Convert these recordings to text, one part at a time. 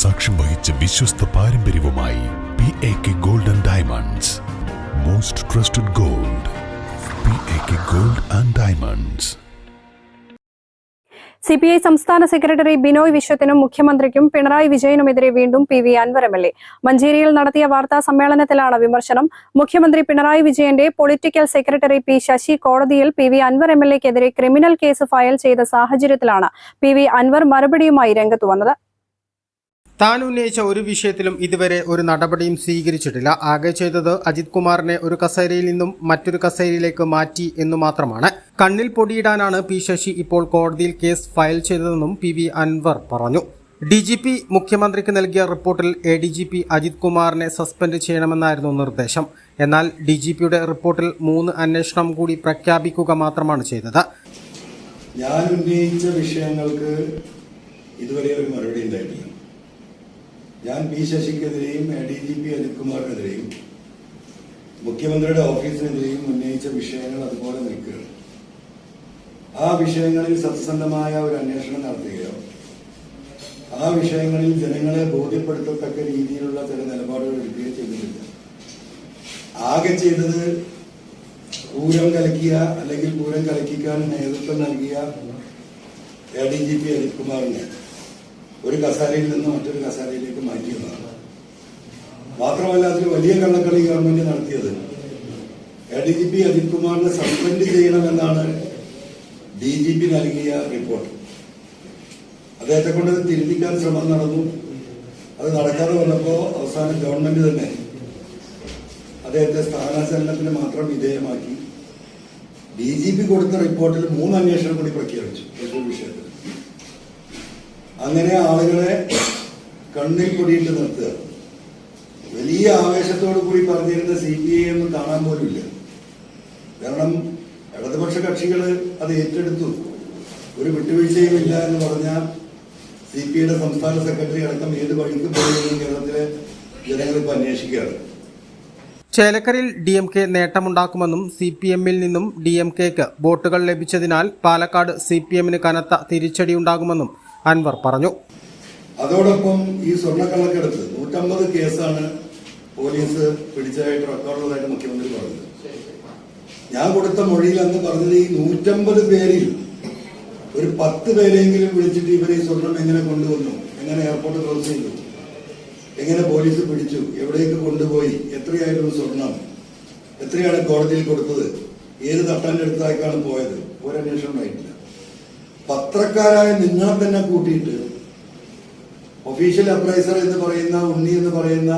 സാക്ഷ്യം വഹിച്ച വിശ്വസ്ത പാരമ്പര്യവുമായി P A K gold and diamonds most trusted gold P A K gold and diamonds C P I സംസ്ഥാന secretary Binoy വിശ്വത്തിനും മുഖ്യമന്ത്രിക്കും പിണറായി വിജയനുമെതിരെ വീണ്ടും P V Anwar M L A മഞ്ചേരിയിൽ നടത്തിയ വാർത്താ സമ്മേളനത്തിലാണ് വിമർശനം. മുഖ്യമന്ത്രി പിണറായി വിജയന്റെ പൊളിറ്റിക്കൽ സെക്രട്ടറി പി ശശി കോടതിയിൽ P V Anwar M L എക്കെതിരെ criminal case file ചെയ്ത സാഹചര്യത്തിലാണ് പി വി അൻവർ മറുപടിയുമായി രംഗത്തു വന്നത്. താൻ ഉന്നയിച്ച ഒരു വിഷയത്തിലും ഇതുവരെ ഒരു നടപടിയും സ്വീകരിച്ചിട്ടില്ല. ആകെ ചെയ്തത് അജിത് കുമാറിനെ ഒരു കസേരയിൽ നിന്നും മറ്റൊരു കസേരയിലേക്ക് മാറ്റി എന്നു മാത്രമാണ്. കണ്ണിൽ പൊടിയിടാനാണ് പി ശശി ഇപ്പോൾ കോടതിയിൽ കേസ് ഫയൽ ചെയ്തതെന്നും പി വി അൻവർ പറഞ്ഞു. ഡി ജി പി മുഖ്യമന്ത്രിക്ക് നൽകിയ റിപ്പോർട്ടിൽ A D G P Ajith കുമാറിനെ സസ്പെൻഡ് ചെയ്യണമെന്നായിരുന്നു നിർദ്ദേശം. എന്നാൽ ഡി ജി പിയുടെ റിപ്പോർട്ടിൽ മൂന്ന് അന്വേഷണം കൂടി പ്രഖ്യാപിക്കുക മാത്രമാണ് ചെയ്തത്. ഞാൻ ഉന്നയിച്ച വിഷയങ്ങൾക്ക് ഇതുവരെ ഒരു മറുപടി ഉണ്ടായിട്ടില്ല. ഞാൻ പി ശശിക്കെതിരെയും എ ഡി ജി പി അനിൽകുമാറിനെതിരെയും മുഖ്യമന്ത്രിയുടെ ഓഫീസിനെതിരെയും ഉന്നയിച്ച വിഷയങ്ങൾ അതുപോലെ നിൽക്കുകയാണ്. ആ വിഷയങ്ങളിൽ സത്യസന്ധമായ ഒരു അന്വേഷണം നടത്തുകയോ ആ വിഷയങ്ങളിൽ ജനങ്ങളെ ബോധ്യപ്പെടുത്തത്തക്ക രീതിയിലുള്ള ചില നിലപാടുകൾ എടുക്കുകയോ ചെയ്തിട്ടില്ല. ആകെ ചെയ്തത് പൂരം കലക്കിയ അല്ലെങ്കിൽ പൂരം കലക്കിക്കാൻ നേതൃത്വം നൽകിയ A D G P Ajith കുമാറിനെ ഒരു കസാരയിൽ നിന്ന് മറ്റൊരു കസാരയിലേക്ക് മാറ്റിയതാണ് മാത്രമല്ല അതിൽ വലിയ കള്ളക്കളി ഗവൺമെന്റ് നടത്തിയത്. A D G P Ajith കുമാറിനെ സസ്പെൻഡ് ചെയ്യണമെന്നാണ് ഡി ജി പി നൽകിയ റിപ്പോർട്ട് അദ്ദേഹത്തെ കൊണ്ട് തിരുത്തിക്കാൻ ശ്രമം നടന്നു. അത് നടക്കാതെ വന്നപ്പോൾ അവസാനം ഗവൺമെന്റ് തന്നെ അദ്ദേഹത്തെ സ്ഥാനാചലനത്തിന് മാത്രം വിധേയമാക്കി. ഡി ജി പി കൊടുത്ത റിപ്പോർട്ടിൽ മൂന്ന് അന്വേഷണം കൂടി പ്രഖ്യാപിച്ചു. വിഷയത്തിൽ. അങ്ങനെ ആളുകളെ കണ്ണിൽ പൊടിയിട്ട് നിർത്തുക. വലിയ ആവേശത്തോടു കൂടി പറഞ്ഞിരുന്ന സി പി ഐ ഒന്നും കാണാൻ പോലുമില്ല കാരണം ഇടതുപക്ഷ കക്ഷികൾ അത് ഏറ്റെടുത്തു. ഒരു വിട്ടുവീഴ്ചയും ഇല്ല എന്ന് പറഞ്ഞാൽ സി പി ഐയുടെ സംസ്ഥാന സെക്രട്ടറി അടക്കം ഏത് വഴിക്ക് പോയെന്നും കേരളത്തിലെ ജനങ്ങൾ അന്വേഷിക്കുകയാണ്. ചേലക്കരയിൽ ഡി എം കെ നേട്ടമുണ്ടാക്കുമെന്നും സി പി എമ്മിൽ നിന്നും ഡി എം കെക്ക് വോട്ടുകൾ ലഭിച്ചതിനാൽ പാലക്കാട് സി പി എമ്മിന് കനത്ത തിരിച്ചടിയുണ്ടാകുമെന്നും അൻവർ പറഞ്ഞു. അതോടൊപ്പം ഈ സ്വർണക്കള്ളക്കെടുത്ത് നൂറ്റമ്പത് കേസാണ് പോലീസ് പിടിച്ചതായിട്ട് റെക്കോർഡുള്ളതായിട്ട് മുഖ്യമന്ത്രി പറഞ്ഞത് ഞാൻ കൊടുത്ത മൊഴിയിൽ അന്ന് പറഞ്ഞത് ഈ നൂറ്റമ്പത് പേരിൽ ഒരു പത്ത് പേരെങ്കിലും വിളിച്ചിട്ട് ഇവരെ ഈ സ്വർണം എങ്ങനെ കൊണ്ടുവന്നു? എങ്ങനെ എയർപോർട്ട് ക്ലോസ് ചെയ്തു എങ്ങനെ പോലീസ് പിടിച്ചു? എവിടേക്ക് കൊണ്ടുപോയി? എത്രയായിരുന്നു സ്വർണം? എത്രയാണ് കോടതിയിൽ കൊടുത്തത്? ഏത് തട്ടാന്റെ അടുത്തായിക്കാണ് പോയത്? ഒരന്വേഷണം ഉണ്ടായിട്ടില്ല. പത്രക്കാരായ നിങ്ങളെ തന്നെ കൂട്ടിയിട്ട് ഒഫീഷ്യൽ അപ്രൈസർ എന്ന് പറയുന്ന ഉണ്ണി എന്ന് പറയുന്ന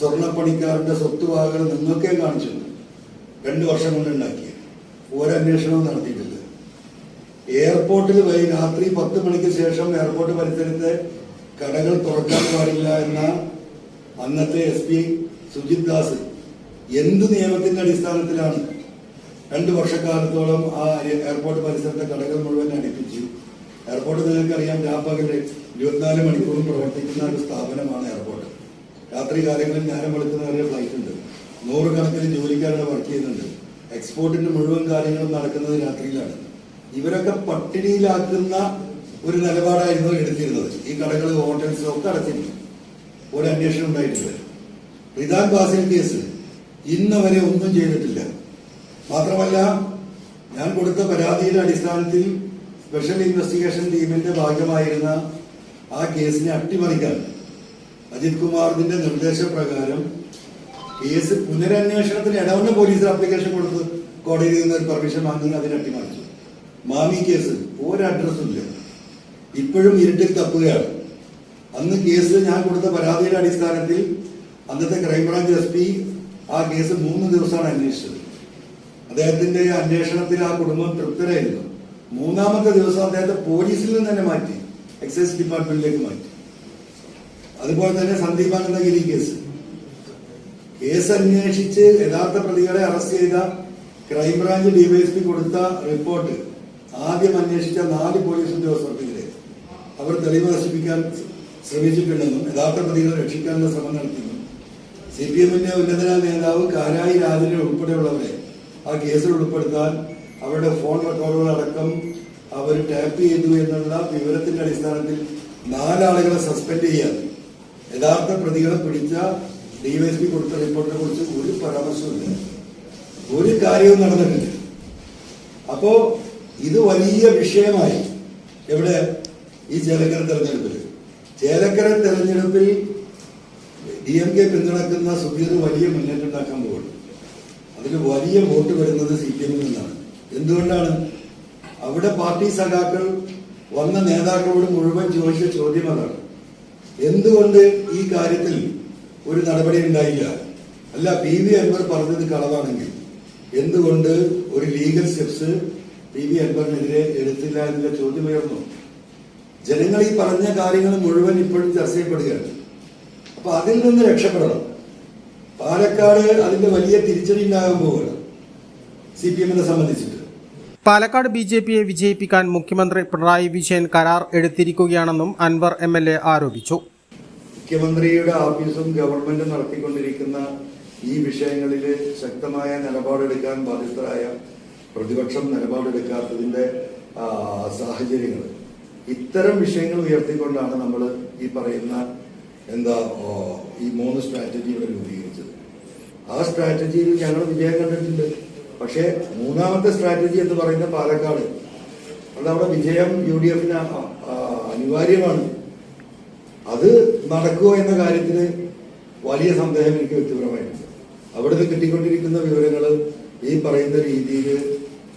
സ്വർണപ്പണിക്കാരന്റെ സ്വത്തുവകകൾ നിങ്ങൾക്കേ കാണിച്ചിട്ടുണ്ട്. രണ്ടു വർഷം കൊണ്ട് ഓരോ ഒരന്വേഷണവും നടത്തിയിട്ടില്ല. എയർപോർട്ടിൽ വൈ രാത്രി പത്ത് മണിക്ക് ശേഷം എയർപോർട്ട് പരിസരത്തെ കടകൾ തുറക്കാൻ പാടില്ല എന്ന അന്നത്തെ എസ് പി സുജിത് ദാസ് എന്ത് നിയമത്തിന്റെ അടിസ്ഥാനത്തിലാണ് രണ്ട് വർഷക്കാലത്തോളം ആ എയർപോർട്ട് പരിസരത്തെ കടകൾ മുഴുവൻ അടുപ്പിച്ചു. എയർപോർട്ട് നിങ്ങൾക്കറിയാം രാപ്പകൽ ഇരുപത്തിനാല് മണിക്കൂറും പ്രവർത്തിക്കുന്ന ഒരു സ്ഥാപനമാണ് എയർപോർട്ട്. രാത്രി കാലങ്ങളിൽ നേരം വെളുക്കുന്നവരെ ഫ്ലൈറ്റ് ഉണ്ട്. നൂറുകണക്കിന് ജോലിക്കാരുടെ വർക്ക് ചെയ്യുന്നുണ്ട്. എക്സ്പോർട്ടിന്റെ മുഴുവൻ കാര്യങ്ങളും നടക്കുന്നത് രാത്രിയിലാണ്. ഇവരൊക്കെ പട്ടിണിയിലാക്കുന്ന ഒരു നിലപാടായിരുന്നു എടുത്തിരുന്നത്. ഈ കടകൾ ഹോട്ടൽസും ഒക്കെ അടച്ചിരുന്നു. ഒരു അന്വേഷണം ഉണ്ടായിട്ടില്ല റിദാൻ ബാസിൽ കേസ്. ഇന്ന് വരെ ഒന്നും ചെയ്തിട്ടില്ല. മാത്രമല്ല ഞാൻ കൊടുത്ത പരാതിയുടെ അടിസ്ഥാനത്തിൽ സ്പെഷ്യൽ ഇൻവെസ്റ്റിഗേഷൻ ടീമിന്റെ ഭാഗമായിരുന്ന ആ കേസിനെ അട്ടിമറിക്കാൻ അജിത് കുമാറിന്റെ നിർദ്ദേശപ്രകാരം കേസ് പുനരന്വേഷണത്തിന് ഇടവന്ന പോലീസ് ആപ്ലിക്കേഷൻ കൊടുത്ത് കോടതിയിൽ നിന്ന് ഒരു പെർമിഷൻ വാങ്ങി അതിനെ അട്ടിമറിച്ചു. മാമി കേസ് ഒരു അഡ്രസ്സും ഇല്ല. ഇപ്പോഴും ഇരുട്ടിൽ തപ്പുകയാണ്. അന്ന് കേസ് ഞാൻ കൊടുത്ത പരാതിയുടെ അടിസ്ഥാനത്തിൽ അന്നത്തെ ക്രൈംബ്രാഞ്ച് എസ് പി ആ കേസ് മൂന്ന് ദിവസമാണ് അന്വേഷിച്ചത്. അദ്ദേഹത്തിന്റെ അന്വേഷണത്തിൽ ആ കുടുംബം തൃപ്തരായിരുന്നു. മൂന്നാമത്തെ ദിവസം അദ്ദേഹത്തെ പോലീസിൽ നിന്ന് തന്നെ മാറ്റി എക്സൈസ് ഡിപ്പാർട്ട്മെന്റിലേക്ക് മാറ്റി. അതുപോലെ തന്നെ സന്ദീപ് അനന്തഗിരി കേസ്. കേസ് അന്വേഷിച്ച് യഥാർത്ഥ പ്രതികളെ അറസ്റ്റ് ചെയ്ത ക്രൈംബ്രാഞ്ച് ഡിവൈഎസ്പി കൊടുത്ത റിപ്പോർട്ട് ആദ്യം അന്വേഷിച്ച നാല് പോലീസ് ഉദ്യോഗസ്ഥർക്കെതിരെ. അവർ തെളിവ് നശിപ്പിക്കാൻ ശ്രമിച്ചിട്ടുണ്ടെന്നും യഥാർത്ഥ പ്രതികളെ രക്ഷിക്കാനുള്ള ശ്രമം നടത്തിയെന്നും. സി പി എമ്മിന്റെ ഉന്നതനായ നേതാവ് കാരായി രാജനെ ഉൾപ്പെടെയുള്ളവരെ ആ കേസിൽ ഉൾപ്പെടുത്താൻ അവരുടെ ഫോൺ റെക്കോർഡുകൾ അടക്കം അവർ ടാപ്പ് ചെയ്തു എന്നുള്ള വിവരത്തിന്റെ അടിസ്ഥാനത്തിൽ നാലാളുകളെ സസ്പെൻഡ് ചെയ്യാൻ. യഥാർത്ഥ പ്രതികളെ പിടിച്ച ഡിവൈഎസ്പി കൊടുത്ത റിപ്പോർട്ടിനെ കുറിച്ച് ഒരു പരാമർശമില്ല ഒരു കാര്യവും നടന്നിട്ടില്ല. അപ്പോ ഇത് വലിയ വിഷയമായി എവിടെ ഈ ചേലക്കര തെരഞ്ഞെടുപ്പിൽ ചേലക്കര തെരഞ്ഞെടുപ്പിൽ ഡി എം കെ പിന്തുണക്കുന്ന സുധീർ വലിയ മുന്നേറ്റം ഉണ്ടാക്കാൻ പോകുന്നു അതിൽ വലിയ വോട്ട് വരുന്നത് സി പി എമ്മിൽ നിന്നാണ്. എന്തുകൊണ്ടാണ്? അവിടെ പാർട്ടി സഖാക്കൾ വന്ന നേതാക്കളോട് മുഴുവൻ ചോദിച്ച ചോദ്യം അതാണ്. എന്തുകൊണ്ട് ഈ കാര്യത്തിൽ ഒരു നടപടി ഉണ്ടായില്ല? അല്ല പി വി അൻവർ പറഞ്ഞത് കളവാണെങ്കിൽ എന്തുകൊണ്ട് ഒരു ലീഗൽ സ്റ്റെപ്സ് പി വി അൻവറിനെതിരെ എടുത്തില്ല എന്നുള്ള ചോദ്യം ഉയർന്നു ജനങ്ങൾ ഈ പറഞ്ഞ കാര്യങ്ങൾ മുഴുവൻ ഇപ്പോഴും ചർച്ച ചെയ്യപ്പെടുകയാണ് അപ്പൊ അതിൽ നിന്ന് രക്ഷപ്പെടണം. പാലക്കാട് അതിന്റെ വലിയ തിരിച്ചടി ഉണ്ടാകാൻ പോവുകയാണ് സി പി എമ്മിനെ സംബന്ധിച്ചിട്ട്. പാലക്കാട് ബി ജെ പിയെ വിജയിപ്പിക്കാൻ മുഖ്യമന്ത്രി പിണറായി വിജയൻ കരാർ എടുത്തിരിക്കുകയാണെന്നും അൻവർ എം എൽ എ ആരോപിച്ചു. മുഖ്യമന്ത്രിയുടെ ഓഫീസും ഗവൺമെന്റും നടത്തിക്കൊണ്ടിരിക്കുന്ന ഈ വിഷയങ്ങളിൽ ശക്തമായ നിലപാടെടുക്കാൻ ബാധ്യസ്ഥരായ പ്രതിപക്ഷം നിലപാടെടുക്കാത്തതിന്റെ സാഹചര്യങ്ങൾ ഇത്തരം വിഷയങ്ങൾ ഉയർത്തിക്കൊണ്ടാണ് നമ്മൾ ഈ പറയുന്ന എന്താ ഈ മൂന്ന് സ്ട്രാറ്റജി ഇവിടെ ആ സ്ട്രാറ്റജിയിൽ ഞങ്ങൾ വിജയം കണ്ടിട്ടുണ്ട്. പക്ഷേ മൂന്നാമത്തെ സ്ട്രാറ്റജി എന്ന് പറയുന്ന പാലക്കാട്. അത് അവിടെ വിജയം യു ഡി എഫിന് അനിവാര്യമാണ്. അത് നടക്കുമോ എന്ന കാര്യത്തിൽ വലിയ സന്ദേഹം എനിക്ക് വ്യക്തിപരമായിട്ടുണ്ട്. അവിടുന്ന് കിട്ടിക്കൊണ്ടിരിക്കുന്ന വിവരങ്ങൾ ഈ പറയുന്ന രീതിയിൽ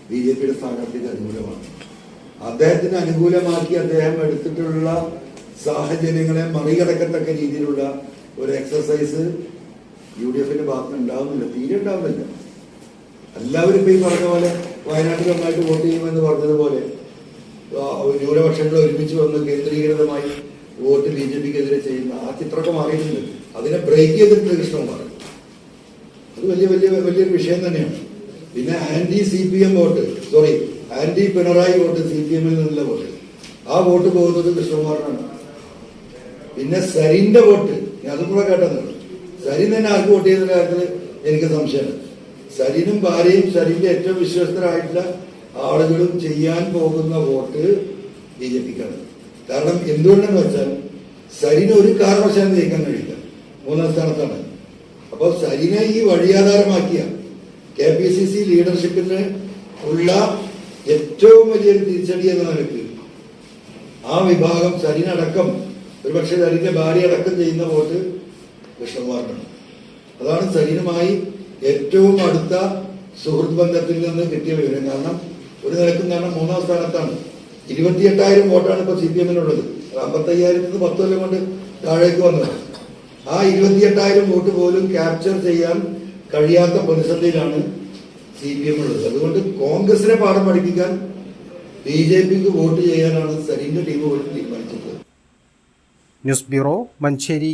ബി ജെ പിയുടെ സ്ഥാനാർത്ഥിക്ക് അനുകൂലമാണ്. അദ്ദേഹത്തിന് അനുകൂലമാക്കി അദ്ദേഹം എടുത്തിട്ടുള്ള സാഹചര്യങ്ങളെ മറികടക്കത്തക്ക രീതിയിലുള്ള ഒരു എക്സസൈസ് യു ഡി എഫിന്റെ ഭാഗത്ത് ഉണ്ടാവുന്നില്ല തീരെ ഉണ്ടാവുന്നില്ല. എല്ലാവരും ഇപ്പൊ ഈ പറഞ്ഞ പോലെ വയനാട്ടിൽ നന്നായിട്ട് വോട്ട് ചെയ്യുമെന്ന് പറഞ്ഞതുപോലെ ന്യൂനപക്ഷങ്ങൾ ഒരുമിച്ച് വന്ന് കേന്ദ്രീകൃതമായി വോട്ട് ബി ജെ പിക്കെതിരെ ചെയ്യുന്ന ആ ചിത്രമൊക്കെ മാറിയിട്ടുണ്ട്. അതിനെ ബ്രേക്ക് ചെയ്തിട്ടുണ്ട് കൃഷ്ണകുമാർ. അത് വലിയ വലിയ വലിയൊരു വിഷയം തന്നെയാണ്. പിന്നെ anti C P M vote sorry anti Pinarayi vote C P എമ്മിൽ നിന്നുള്ള വോട്ട്. ആ വോട്ട് പോകുന്നത് കൃഷ്ണകുമാറിനാണ്. പിന്നെ സരിന്റെ വോട്ട് ഞാൻ അതും കൂടെ കേട്ടത് സരിൻ തന്നെ ആർക്ക് വോട്ട് ചെയ്യുന്ന കാര്യത്തിൽ എനിക്ക് സംശയമാണ് സരിനും ഭാര്യയും സരിന്റെ ഏറ്റവും വിശ്വസ്തരായിട്ടുള്ള ആളുകളും ചെയ്യാൻ പോകുന്ന വോട്ട് ബി ജെ പിക്കാണ്. കാരണം എന്തുകൊണ്ടെന്ന് വെച്ചാൽ സരിന് ഒരു കാരണവശാലും ജയിക്കാൻ കഴിയില്ല. മൂന്നാം സ്ഥാനത്താണ്. അപ്പോൾ സരിനെ ഈ വഴിയാധാരമാക്കിയ കെ പി സി സി ലീഡർഷിപ്പിന് ഉള്ള ഏറ്റവും വലിയൊരു തിരിച്ചടി എന്ന നിലയ്ക്ക് ആ വിഭാഗം സരിനടക്കം ഒരുപക്ഷെ സരിന്റെ ഭാര്യ അടക്കം ചെയ്യുന്ന വോട്ട് കൃഷ്ണകുമാറിനാണ് അതാണ് ശരീരമായി ഏറ്റവും അടുത്ത സുഹൃത്ത് ബന്ധത്തിൽ നിന്ന് കിട്ടിയ വിവരം. കാരണം ഒരു നിലക്കും കാരണം മൂന്നാം സ്ഥാനത്താണ്. ഇരുപത്തിയെട്ടായിരം വോട്ടാണ് ഇപ്പൊ സി പി എമ്മിനുള്ളത്. അമ്പത്തയ്യായിരത്തിന് പത്ത് കൊല്ലം കൊണ്ട് താഴേക്ക് വന്നത്. ആ ഇരുപത്തിയെട്ടായിരം വോട്ട് പോലും ക്യാപ്ചർ ചെയ്യാൻ കഴിയാത്ത പ്രതിസന്ധിയിലാണ് സി പി എം ഉള്ളത് അതുകൊണ്ട് കോൺഗ്രസിനെ പാഠം പഠിപ്പിക്കാൻ ബി ജെ പിക്ക് വോട്ട് ചെയ്യാനാണ് സലീന്റെ ടീം പോലും തീരുമാനിച്ചത്. News bureau Manjeri